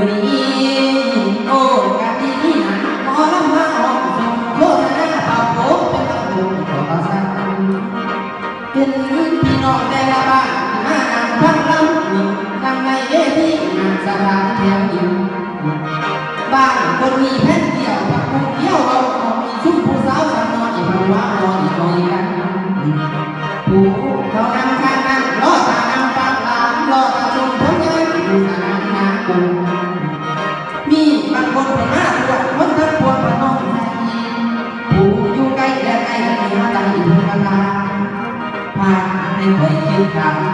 มอลำไม่ก่อนจะขาดยักษ์โกอย่าเผาหันมือน้องกันจะดเสื้อเข้ามางานสารในสนามเวทีก่อนขอจะข้าตุ้มฟังยังหมอลำไทยเออวันนี้โอ้กะดีนี่นะหมอลำมาองโคตรนะปากเป็นตะกุ่มขอสังเป็นพี่น้องแต่ละบ้านมานั่งฟังลำนั่งในเวทีนั่งสถานแถวอยู่บ้านคนมีแผ่นเดียวกับผู้เดียวเอาของมีชุบผู้สาวสำนอนอีกคนว่านอนอีกคนกันผู้เขานำข้างนั้นรอตานำฟังลานรอตาชมผลงานอยู่สามนาปูมี บางคนเป็นหน้าปวดคนทั้งปวดพน้องผู้อยู่ใกล้และใกล้กันมาตั้งอยู่กันลาผ่านในเพื่อยคิดกัน